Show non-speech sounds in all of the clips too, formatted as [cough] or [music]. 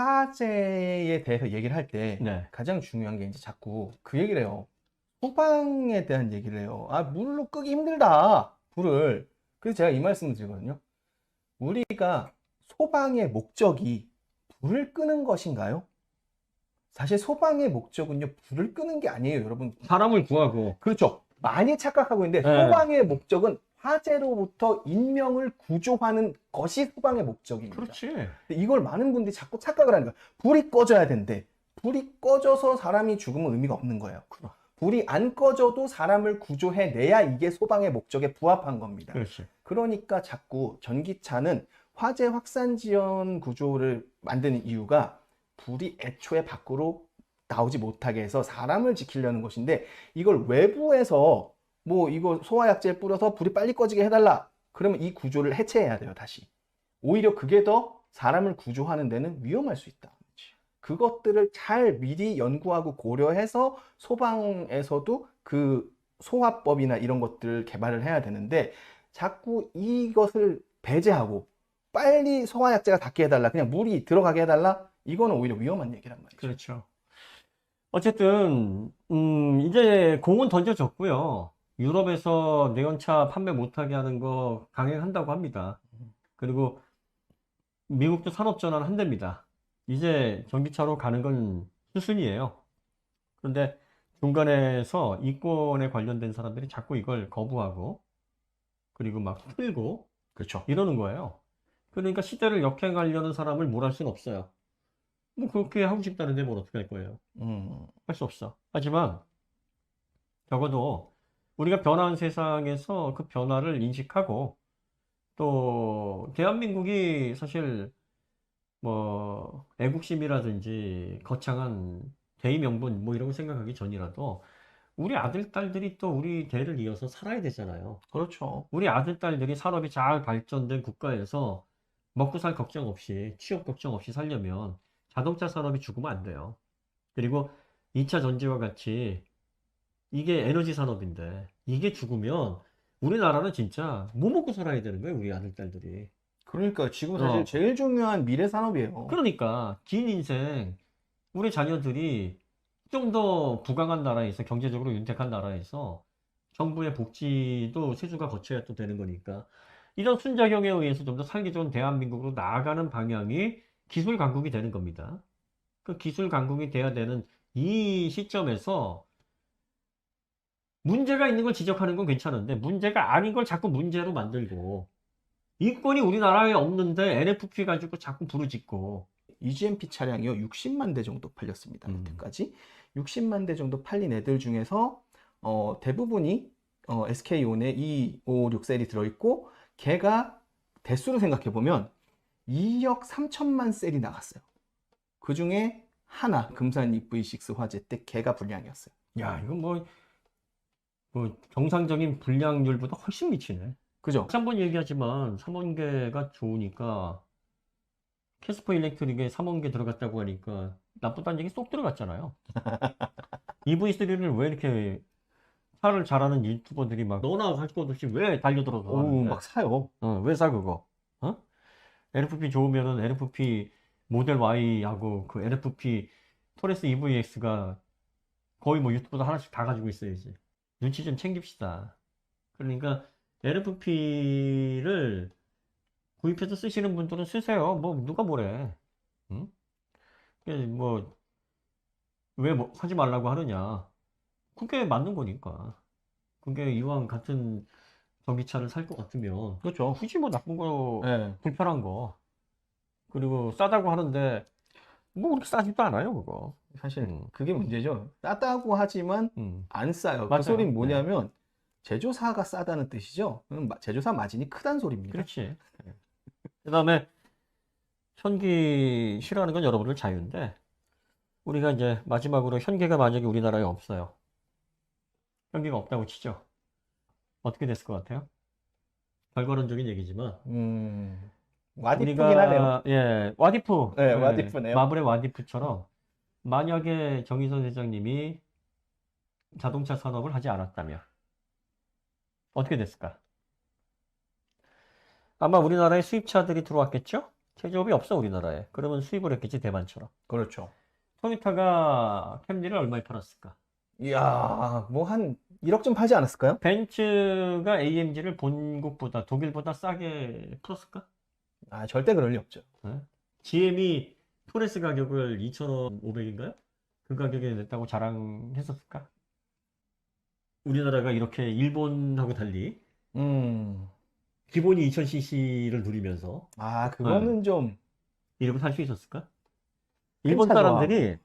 화재에 대해서 얘기를 할 때 네. 가장 중요한 게 이제 자꾸 그 얘기를 해요. 소방에 대한 얘기를 해요. 아, 물로 끄기 힘들다. 불을. 그래서 제가 이 말씀을 드리거든요. 우리가 소방의 목적이 불을 끄는 것인가요? 사실 소방의 목적은요, 불을 끄는 게 아니에요, 여러분. 사람을 구하고. 그렇죠. 많이 착각하고 있는데 네. 소방의 목적은 화재로부터 인명을 구조하는 것이 소방의 목적입니다. 그렇지. 이걸 많은 분들이 자꾸 착각을 하는 거예요. 불이 꺼져야 된대. 불이 꺼져서 사람이 죽으면 의미가 없는 거예요. 그럼. 불이 안 꺼져도 사람을 구조해내야 이게 소방의 목적에 부합한 겁니다. 그렇지. 그러니까 자꾸 전기차는 화재 확산 지연 구조를 만드는 이유가 불이 애초에 밖으로 나오지 못하게 해서 사람을 지키려는 것인데 이걸 외부에서 뭐 이거 소화약제 뿌려서 불이 빨리 꺼지게 해달라 그러면 이 구조를 해체해야 돼요 다시 오히려 그게 더 사람을 구조하는 데는 위험할 수 있다 그것들을 잘 미리 연구하고 고려해서 소방에서도 그 소화법이나 이런 것들을 개발을 해야 되는데 자꾸 이것을 배제하고 빨리 소화약제가 닿게 해달라 그냥 물이 들어가게 해달라 이거는 오히려 위험한 얘기란 말이죠 그렇죠. 어쨌든, 음, 이제 공은 던져졌고요. 유럽에서 내연차 판매 못하게 하는 거 강행한다고 합니다. 그리고 미국도 산업전환 한답니다. 이제 전기차로 가는 건 수순이에요. 그런데 중간에서 이권에 관련된 사람들이 자꾸 이걸 거부하고, 그리고 막 풀고, 그렇죠 이러는 거예요. 그러니까 시대를 역행하려는 사람을 뭘할 수는 없어요. 뭐 그렇게 하고 싶다는데 뭘 어떻게 할 거예요? 음, 할 수 없어. 하지만 적어도 우리가 변화한 세상에서 그 변화를 인식하고 또 대한민국이 사실 뭐 애국심이라든지 거창한 대의 명분 뭐 이런 거 생각하기 전이라도 우리 아들, 딸들이 또 우리 대를 이어서 살아야 되잖아요. 그렇죠 우리 아들, 딸들이 산업이 잘 발전된 국가에서 먹고 살 걱정 없이, 취업 걱정 없이 살려면 자동차 산업이 죽으면 안 돼요. 그리고 2차 전지와 같이 이게 에너지 산업인데 이게 죽으면 우리나라는 진짜 뭐 먹고 살아야 되는 거예요, 우리 아들, 딸들이. 그러니까 지금 사실 어. 제일 중요한 미래 산업이에요 그러니까 긴 인생 우리 자녀들이 좀 더 부강한 나라에서 경제적으로 윤택한 나라에서 정부의 복지도 세수가 거쳐야 또 되는 거니까 이런 순작용에 의해서 좀 더 살기 좋은 대한민국으로 나아가는 방향이 기술 강국이 되는 겁니다. 그 기술 강국이 돼야 되는 이 시점에서 문제가 있는 걸 지적하는 건 괜찮은데 문제가 아닌 걸 자꾸 문제로 만들고 이권이 우리나라에 없는데 NFP 가지고 자꾸 부르짖고 EGMP 차량이요 60만 대 정도 팔렸습니다. 음. 이때까지 60만 대 정도 팔린 애들 중에서 어, 대부분이 어, SK온에 256 셀이 들어있고 걔가 대수로 생각해 보면 2억 3천만 셀이 나갔어요. 그 중에 하나 금산 EV6 화재 때 걔가 불량이었어요. 야, 이거 뭐, 뭐 정상적인 불량률보다 훨씬 미치네. 그죠? 다시 한번 얘기하지만 3원계가 좋으니까 캐스퍼 일렉트릭에 3원계 들어갔다고 하니까 나쁘다는 얘기 쏙 들어갔잖아요. [laughs] EV3를 왜 이렇게 차를 잘하는 유튜버들이 막 너나 할 것 없이 왜 달려들어서 오, 하는데? 막 사요. 어, 왜 사 그거? 어? NFP 좋으면은 NFP 모델 Y하고 그 NFP 토레스 EVX가 거의 뭐 유튜브도 하나씩 다 가지고 있어야지. 눈치 좀 챙깁시다. 그러니까 NFP를 구입해서 쓰시는 분들은 쓰세요. 뭐 누가 뭐래? 응? 뭐, 왜 뭐, 사지 말라고 하느냐? 그게 맞는 거니까. 그게 이왕 같은 전기차를 살 것 같으면 그렇죠. 굳이 뭐 나쁜 거 네. 불편한 거 그리고 싸다고 하는데 뭐 그렇게 싸지도 않아요 그거 사실 음. 그게 문제죠. 싸다고 하지만 음. 안 싸요. 맞아요. 그 소리는 네. 뭐냐면 제조사가 싸다는 뜻이죠. 제조사 마진이 크다는 소리입니다. 그렇지 [laughs] 그 다음에 현기 싫어하는 건 여러분들 자유인데 우리가 이제 마지막으로 현기가 만약에 우리나라에 없어요 현기가 없다고 치죠 어떻게 됐을 것 같아요? 결과론적인 얘기지만 음, 와디프긴 우리가 하네요. 예 와디프 네, 예, 와디프네요. 마블의 와디프처럼 만약에 정의선 회장님이 자동차 산업을 하지 않았다면 어떻게 됐을까? 아마 우리나라에 수입차들이 들어왔겠죠? 제조업이 없어 우리나라에. 그러면 수입을 했겠지 대만처럼. 그렇죠. 토요타가 캠리를 얼마에 팔았을까? 이야, 뭐 한 1억 좀 팔지 않았을까요? 벤츠가 AMG를 본국보다 독일보다 싸게 풀었을까? 아, 절대 그럴 리 없죠. GM이 토레스 가격을 2,500인가요? 그 가격에 냈다고 자랑했었을까? 우리나라가 이렇게 일본하고 달리 음. 기본이 2000cc를 누리면서 아, 그거는 좀 이렇게 살수 있었을까? 일본. 사람들이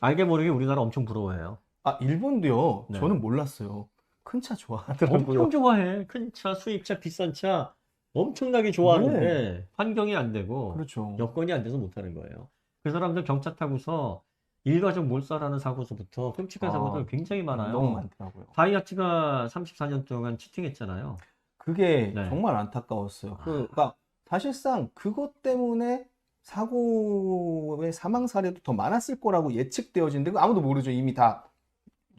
알게 모르게 우리나라 엄청 부러워해요. 아, 일본도요. 네. 저는 몰랐어요. 큰 차 좋아하더라고요. 엄청 좋아해. 큰 차, 수입차, 비싼 차 엄청나게 좋아하는데 환경이 안 되고 그렇죠. 여건이 안 돼서 못하는 거예요. 그 사람들 경차 타고서 일가족 몰살하는 사고서부터 끔찍한 아, 사고들 굉장히 많아요. 너무 많더라고요. 다이아츠가 34년 동안 치팅했잖아요. 그게 네. 정말 안타까웠어요. 아. 그, 그러니까 사실상 그것 때문에 사고의 사망 사례도 더 많았을 거라고 예측되어지는데 아무도 모르죠. 이미 다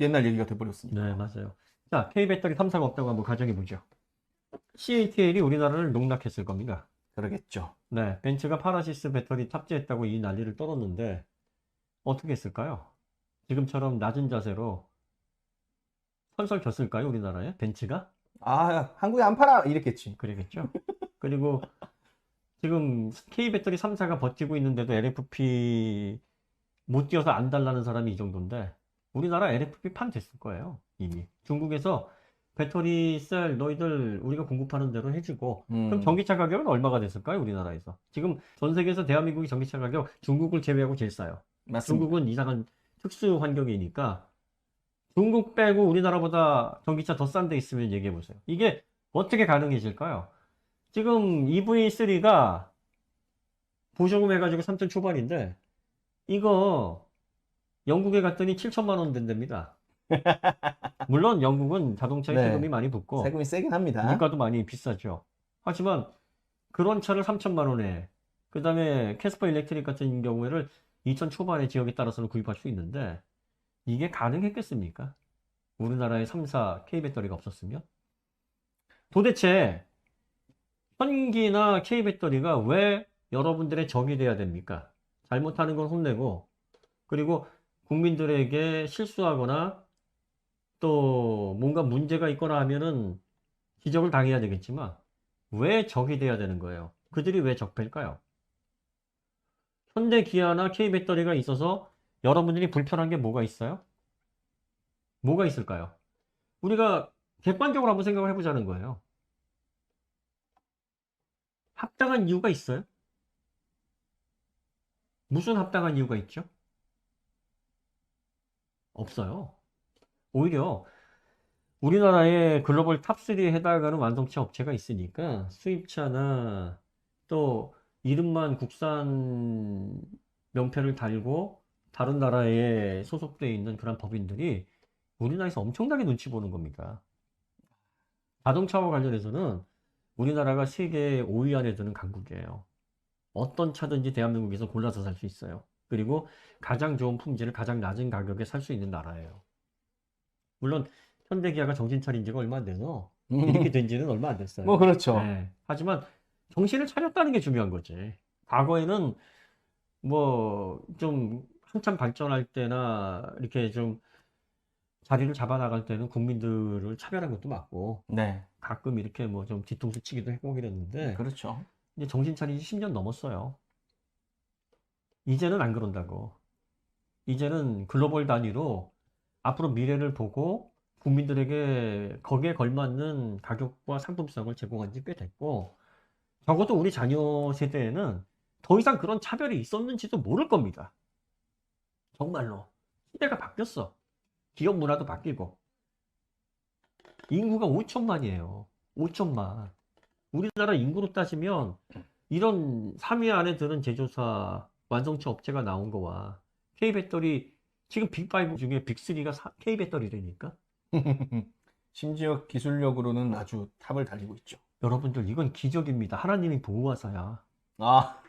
옛날 얘기가 돼버렸으니까. 네, 맞아요. 자, K 배터리 3사가 없다고 한번 가정해 보죠. CATL이 우리나라를 농락했을 겁니다. 그러겠죠. 네, 벤츠가 파라시스 배터리 탑재했다고 이 난리를 떨었는데 어떻게 했을까요? 지금처럼 낮은 자세로 선설 겼을까요, 우리나라에? 벤츠가? 아, 한국에 안 팔아! 이랬겠지. 그러겠죠. 그리고 지금 K 배터리 3사가 버티고 있는데도 LFP 못 뛰어서 안 달라는 사람이 이 정도인데 우리나라 LFP 판 됐을 거예요, 이미. 중국에서 배터리 셀 너희들 우리가 공급하는 대로 해주고 음, 그럼 전기차 가격은 얼마가 됐을까요, 우리나라에서? 지금 전 세계에서 대한민국이 전기차 가격 중국을 제외하고 제일 싸요. 맞습니다. 중국은 이상한 특수 환경이니까 중국 빼고 우리나라보다 전기차 더 싼 데 있으면 얘기해 보세요. 이게 어떻게 가능해질까요? 지금 EV3가 보조금 해가지고 3천 초반인데 이거 영국에 갔더니 7천만 원 된답니다. [laughs] 물론 영국은 자동차에 네. 세금이 많이 붙고 세금이 세긴 합니다. 물가도 많이 비싸죠. 하지만 그런 차를 3천만 원에 그 다음에 캐스퍼 일렉트릭 같은 경우에는 2천 초반의 지역에 따라서는 구입할 수 있는데 이게 가능했겠습니까? 우리나라에 3사 K 배터리가 없었으면? 도대체 현기나 K 배터리가 왜 여러분들의 적이 돼야 됩니까? 잘못하는 건 혼내고 그리고 국민들에게 실수하거나 또 뭔가 문제가 있거나 하면은 지적을 당해야 되겠지만 왜 적이 돼야 되는 거예요? 그들이 왜 적폐일까요? 현대 기아나 K 배터리가 있어서 여러분들이 불편한 게 뭐가 있어요? 뭐가 있을까요? 우리가 객관적으로 한번 생각을 해보자는 거예요. 합당한 이유가 있어요? 무슨 합당한 이유가 있죠? 없어요. 오히려 우리나라에 글로벌 탑3에 해당하는 완성차 업체가 있으니까 수입차나 또 이름만 국산 명패를 달고 다른 나라에 소속되어 있는 그런 법인들이 우리나라에서 엄청나게 눈치 보는 겁니다. 자동차와 관련해서는 우리나라가 세계 5위 안에 드는 강국이에요. 어떤 차든지 대한민국에서 골라서 살 수 있어요. 그리고 가장 좋은 품질을 가장 낮은 가격에 살 수 있는 나라예요. 물론 현대기아가 정신 차린 지가 얼마 안 돼서 이렇게 된 지는 얼마 안 됐어요. 뭐 그렇죠. 네. 하지만 정신을 차렸다는 게 중요한 거지. 과거에는 뭐 좀 한참 발전할 때나 이렇게 좀 자리를 잡아 나갈 때는 국민들을 차별한 것도 맞고 네, 가끔 이렇게 뭐 좀 뒤통수 치기도 했고 그랬는데 그렇죠. 이제 정신 차린 지 10년 넘었어요. 이제는 안 그런다고. 이제는 글로벌 단위로 앞으로 미래를 보고 국민들에게 거기에 걸맞는 가격과 상품성을 제공한 지 꽤 됐고, 적어도 우리 자녀 세대에는 더 이상 그런 차별이 있었는지도 모를 겁니다. 정말로. 시대가 바뀌었어. 기업 문화도 바뀌고. 인구가 5천만이에요. 5천만. 우리나라 인구로 따지면 이런 3위 안에 드는 제조사 완성차 업체가 나온 거와 K배터리 지금 빅5 중에 빅3가 K배터리라니까 [laughs] 심지어 기술력으로는 아주 탑을 달리고 있죠. 여러분들 이건 기적입니다. 하나님이 보호하사야. 아,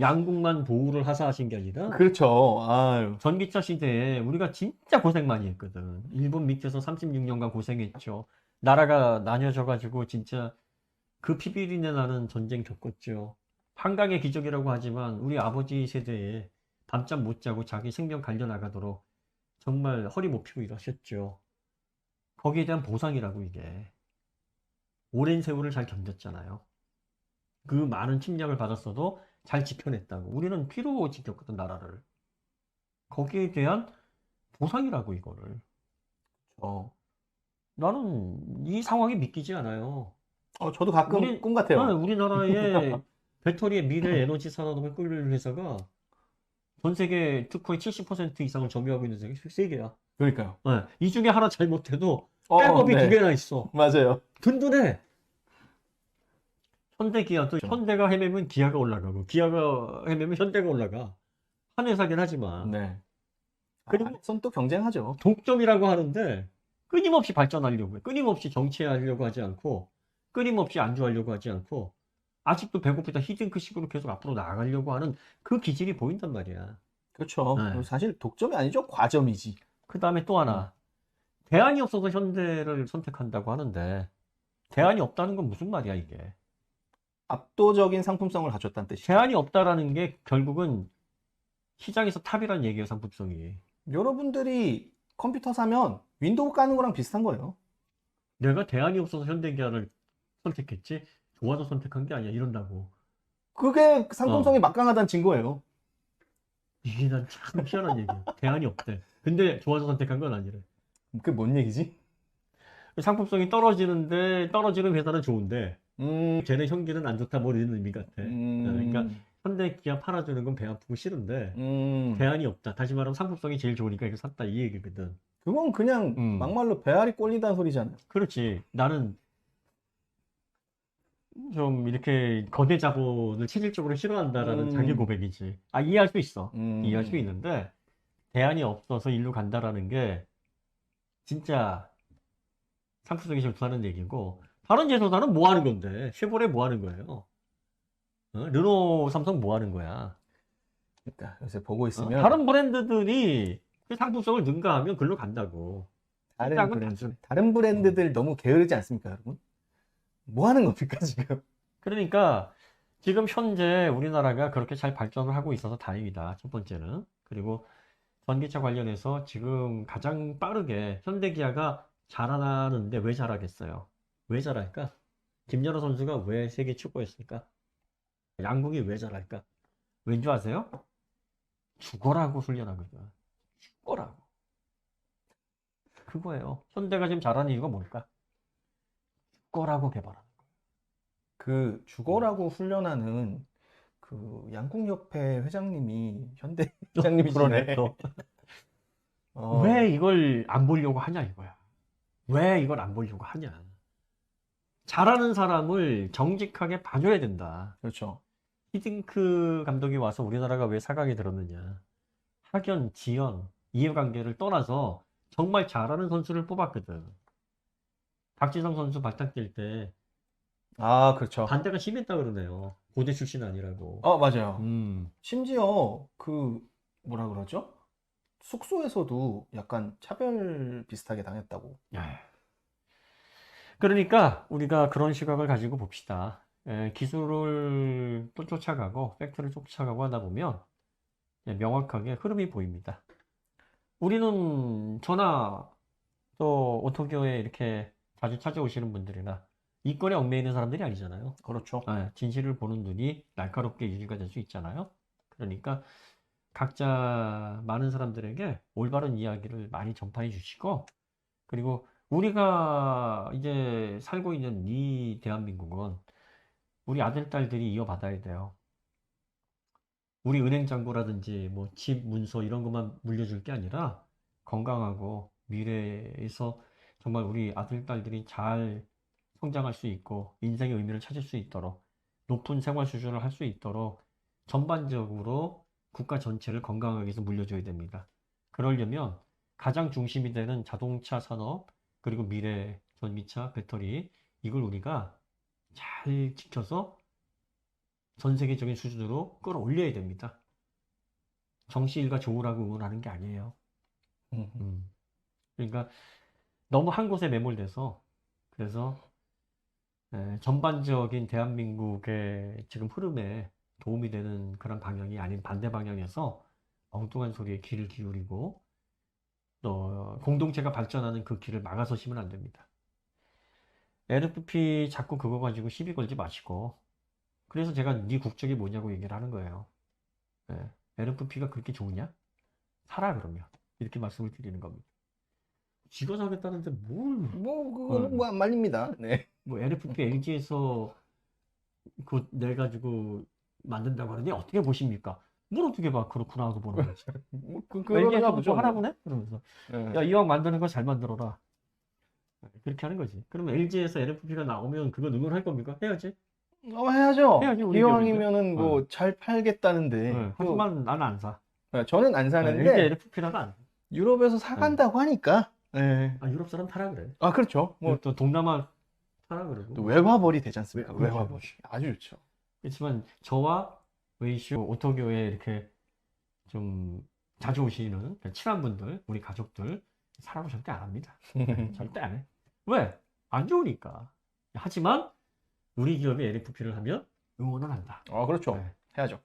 양국만 보호를 하사하신 게 아니라 그렇죠. 아유. 전기차 시대에 우리가 진짜 고생 많이 했거든. 일본 밑에서 36년간 고생했죠. 나라가 나뉘어져 가지고 진짜 그 피비린내 나는 전쟁 겪었죠. 한강의 기적이라고 하지만 우리 아버지 세대에 밤잠 못 자고 자기 생명 갈려 나가도록 정말 허리 못 펴고 일하셨죠. 거기에 대한 보상이라고 이게. 오랜 세월을 잘 견뎠잖아요. 그 많은 침략을 받았어도 잘 지켜냈다고. 우리는 피로 지켰거든, 나라를. 거기에 대한 보상이라고, 이거를. 어, 나는 이 상황이 믿기지 않아요. 어, 저도 가끔 우리- 꿈 같아요. 네, 우리나라의 [laughs] 배터리의 미래 에너지 산업을 끌는 회사가 전 세계 특허의 70% 이상을 점유하고 있는 세계 세 개야. 그러니까요. 네, 이 중에 하나 잘못해도 어, 백업이 네. 두 개나 있어. 맞아요. 든든해. 현대 기아도 그렇죠. 현대가 헤매면 기아가 올라가고 기아가 헤매면 현대가 올라가. 한 회사긴 하지만 네. 그리고- 아, 손또 경쟁하죠. 독점이라고 하는데 끊임없이 발전하려고 해. 끊임없이 정치하려고 하지 않고 끊임없이 안주하려고 하지 않고 아직도 배고프다 히딩크식으로 계속 앞으로 나아가려고 하는 그 기질이 보인단 말이야. 그렇죠. 네. 사실 독점이 아니죠. 과점이지. 그 다음에 또 하나. 대안이 없어서 현대를 선택한다고 하는데 대안이 없다는 건 무슨 말이야 이게. 압도적인 상품성을 가졌다는 뜻이죠. 대안이 없다라는 게 결국은 시장에서 탑이란 얘기예요, 상품성이. 여러분들이 컴퓨터 사면 윈도우 까는 거랑 비슷한 거예요. 내가 대안이 없어서 현대기아를 선택했지 좋아서 선택한 게 아니야 이런다고. 그게 상품성이 어. 막강하다는 증거예요. 이게 난 참 희한한 얘기야. 대안이 없대. 근데 좋아서 선택한 건 아니래. 그게 뭔 얘기지? 상품성이 떨어지는데 떨어지는 회사는 좋은데 음, 쟤네 형기는 안 좋다 뭐 이런 의미 같아. 음, 그러니까 현대기아 팔아주는 건 배 아프고 싫은데 음, 대안이 없다. 다시 말하면 상품성이 제일 좋으니까 이거 샀다 이 얘기거든. 그건 그냥 음. 막말로 배알이 꼴린다는 소리잖아요. 그렇지. 나는 좀 이렇게 거대 자본을 체질적으로 싫어한다라는 음. 자기 고백이지. 아, 이해할 수 있어. 음, 이해할 수 있는데, 대안이 없어서 일로 간다라는 게, 진짜 상품성이 질투하는 얘기고, 다른 제조사는 뭐 하는 건데? 쉐보레 뭐 하는 거예요? 어? 르노, 삼성 뭐 하는 거야? 그러니까 요새 보고 어? 있으면 다른 브랜드들이 그 상품성을 능가하면 글로 간다고. 다른 딱 브랜드, 다른 브랜드들 너무 게으르지 않습니까, 여러분? 뭐 하는 겁니까, 지금? 그러니까 지금 현재 우리나라가 그렇게 잘 발전을 하고 있어서 다행이다. 첫 번째는. 그리고 전기차 관련해서 지금 가장 빠르게 현대기아가 잘하는데 왜 잘하겠어요? 왜 잘할까? 김연아 선수가 왜 세계 최고였을까? 양궁이 왜 잘할까? 왠줄 아세요? 죽어라고 훈련하거든. 죽어라고. 그거예요. 현대가 지금 잘하는 이유가 뭘까? 죽어라고 개발하는. 그 죽어라고 훈련하는 그 양궁협회 회장님이 현대 [laughs] 회장님이 그러네. 또. [laughs] 어, 왜 이걸 안 보려고 하냐 이거야. 왜 이걸 안 보려고 하냐. 잘하는 사람을 정직하게 봐줘야 된다. 그렇죠. 히딩크 감독이 와서 우리나라가 왜 4강에 들었느냐. 학연, 지연, 이해관계를 떠나서 정말 잘하는 선수를 뽑았거든. 박지성 선수 발탁 뛸때 아, 그렇죠. 반대가 심했다 그러네요. 고대 출신 아니라고. 어, 맞아요. 음. 심지어 그 뭐라 그러죠? 숙소에서도 약간 차별 비슷하게 당했다고. 야. 그러니까 우리가 그런 시각을 가지고 봅시다. 에, 기술을 또 쫓아가고 팩트를 쫓아가고 하다 보면 예, 명확하게 흐름이 보입니다. 우리는 저나 또 오토교에 이렇게 자주 찾아오시는 분들이나 이권에 얽매여 있는 사람들이 아니잖아요. 그렇죠. 아, 진실을 보는 눈이 날카롭게 유지가 될 수 있잖아요. 그러니까 각자 많은 사람들에게 올바른 이야기를 많이 전파해 주시고, 그리고 우리가 이제 살고 있는 이 대한민국은 우리 아들, 딸들이 이어받아야 돼요. 우리 은행 잔고라든지 뭐 집 문서 이런 것만 물려줄 게 아니라 건강하고 미래에서 정말 우리 아들, 딸들이 잘 성장할 수 있고 인생의 의미를 찾을 수 있도록 높은 생활 수준을 할 수 있도록 전반적으로 국가 전체를 건강하게 해서 물려줘야 됩니다. 그러려면 가장 중심이 되는 자동차 산업, 그리고 미래 전기차, 배터리, 이걸 우리가 잘 지켜서 전 세계적인 수준으로 끌어올려야 됩니다. 정시일가 좋으라고 응원하는 게 아니에요. 음. 음. 그러니까 너무 한 곳에 매몰돼서 그래서 에, 전반적인 대한민국의 지금 흐름에 도움이 되는 그런 방향이 아닌 반대 방향에서 엉뚱한 소리에 귀를 기울이고 또 공동체가 발전하는 그 길을 막아서시면 안 됩니다. LFP 자꾸 그거 가지고 시비 걸지 마시고 그래서 제가 네 국적이 뭐냐고 얘기를 하는 거예요. 예. LFP가 그렇게 좋으냐? 살아 그러면 이렇게 말씀을 드리는 겁니다. 지가 사겠다는데 뭘 뭐 그거는 음. 뭐안 말립니다. 네. 뭐 LFP LG에서 그 내 가지고 만든다고 하는데 어떻게 보십니까? 뭘 어떻게 봐 그렇구나 하고 보는 거지. [laughs] 뭐 그, LG에서 그러나 뭐 보죠. 하라고 해? 그러면서 네. 야 이왕 만드는 거 잘 만들어라. 그렇게 하는 거지. 그러면 LG에서 LFP가 나오면 그거 응원할 겁니까? 해야지. 어, 해야죠. 해야지, 이왕이면은 기업인데. 뭐잘 팔겠다는데. 네, 또- 하지만 나는 안 사. 네, 저는 안 사는데 LFP라도 안 사. 유럽에서 사간다고 하니까. 네. 아, 유럽 사람 타라 그래. 아 그렇죠. 뭐 또 동남아 타라 그러고. 또 외화벌이 되지 않습니까? 외- 외화벌. 아주 좋죠. 그렇지만 저와 웨이슈 오토교에 이렇게 좀 자주 오시는 그 친한 분들, 우리 가족들 사라고 절대 안 합니다. 네, [laughs] 절대 안 해. 왜? 안 좋으니까. 하지만 우리 기업이 LFP를 하면 응원은 한다. 아 그렇죠. 네. 해야죠.